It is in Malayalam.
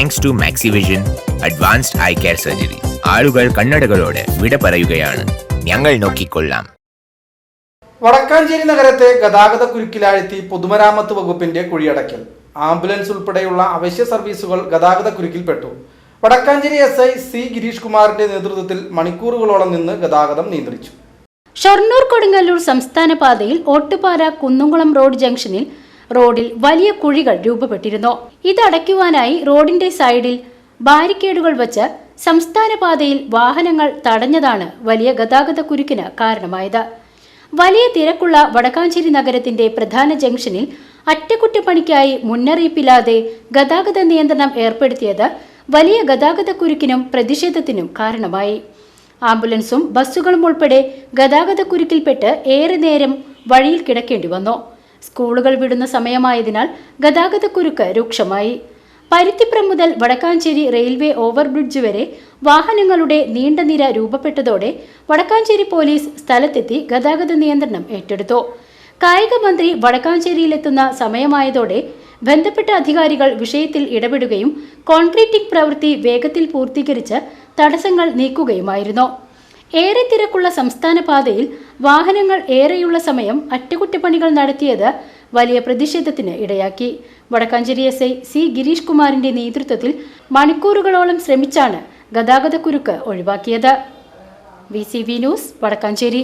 Thanks to Maxivision advanced eye care surgery ആളുകൾ കണ്ണടകളോട് വിട പറയുകയാണ്. ഞങ്ങൾ നോക്കിക്കൊള്ളാം. വടക്കാഞ്ചേരി നഗരത്തെ ഗതാഗത കുരുക്കിലാഴ്ത്തി പൊതുമരാമത്ത് വകുപ്പിന്റെ കുഴിയടക്കൽ ആംബുലൻസ് ഉൾപ്പെടെയുള്ള അവശ്യ സർവീസുകൾ ഗതാഗത കുരുക്കിൽപ്പെട്ടു. Vadakkanchery S I C Girish കുമാറിന്റെ നേതൃത്വത്തിൽ മണിക്കൂറുകളോളം നിന്ന് ഗതാഗതം നിയന്ത്രിച്ചു. ഷൊർണൂർ കൊടുങ്ങല്ലൂർ സംസ്ഥാന പാതയിൽ ഓട്ടുപാറ കുന്നുംകുളം റോഡ് ജംഗ്ഷനിൽ റോഡിൽ വലിയ കുഴികൾ രൂപപ്പെട്ടിരുന്നു. ഇതടയ്ക്കുവാനായി റോഡിന്റെ സൈഡിൽ ബാരിക്കേഡുകൾ വച്ച് സംസ്ഥാന പാതയിൽ വാഹനങ്ങൾ തടഞ്ഞതാണ് വലിയ ഗതാഗത കുരുക്കിന് കാരണമായത്. വലിയ തിരക്കുള്ള വടക്കാഞ്ചേരി നഗരത്തിന്റെ പ്രധാന ജംഗ്ഷനിൽ അറ്റകുറ്റപ്പണിക്കായി മുന്നറിയിപ്പില്ലാതെ ഗതാഗത നിയന്ത്രണം ഏർപ്പെടുത്തിയത് വലിയ ഗതാഗത കുരുക്കിനും പ്രതിഷേധത്തിനും കാരണമായി. ആംബുലൻസും ബസ്സുകളും ഉൾപ്പെടെ ഗതാഗത കുരുക്കിൽപ്പെട്ട് ഏറെ നേരം വഴിയിൽ കിടക്കേണ്ടി വന്നു. സ്കൂളുകൾ വിടുന്ന സമയമായതിനാൽ ഗതാഗത കുരുക്ക് രൂക്ഷമായി. പരുത്തിപ്രം മുതൽ വടക്കാഞ്ചേരി റെയിൽവേ ഓവർബ്രിഡ്ജ് വരെ വാഹനങ്ങളുടെ നീണ്ട നിര രൂപപ്പെട്ടതോടെ വടക്കാഞ്ചേരി പോലീസ് സ്ഥലത്തെത്തി ഗതാഗത നിയന്ത്രണം ഏറ്റെടുത്തു. കായിക മന്ത്രി വടക്കാഞ്ചേരിയിലെത്തുന്ന സമയമായതോടെ ബന്ധപ്പെട്ട അധികാരികൾ വിഷയത്തിൽ ഇടപെടുകയും കോൺക്രീറ്റിംഗ് പ്രവൃത്തി വേഗത്തിൽ പൂർത്തീകരിച്ച് തടസ്സങ്ങൾ നീക്കുകയുമായിരുന്നു. ഏറെ തിരക്കുള്ള സംസ്ഥാന പാതയിൽ വാഹനങ്ങൾ ഏറെയുള്ള സമയം അറ്റകുറ്റപ്പണികൾ നടത്തിയത് വലിയ പ്രതിഷേധത്തിന് ഇടയാക്കി. Vadakkanchery S I C Girish കുമാറിന്റെ നേതൃത്വത്തിൽ മണിക്കൂറുകളോളം ശ്രമിച്ചാണ് ഗതാഗത കുരുക്ക് ഒഴിവാക്കിയത്. V C V news Vadakkanchery.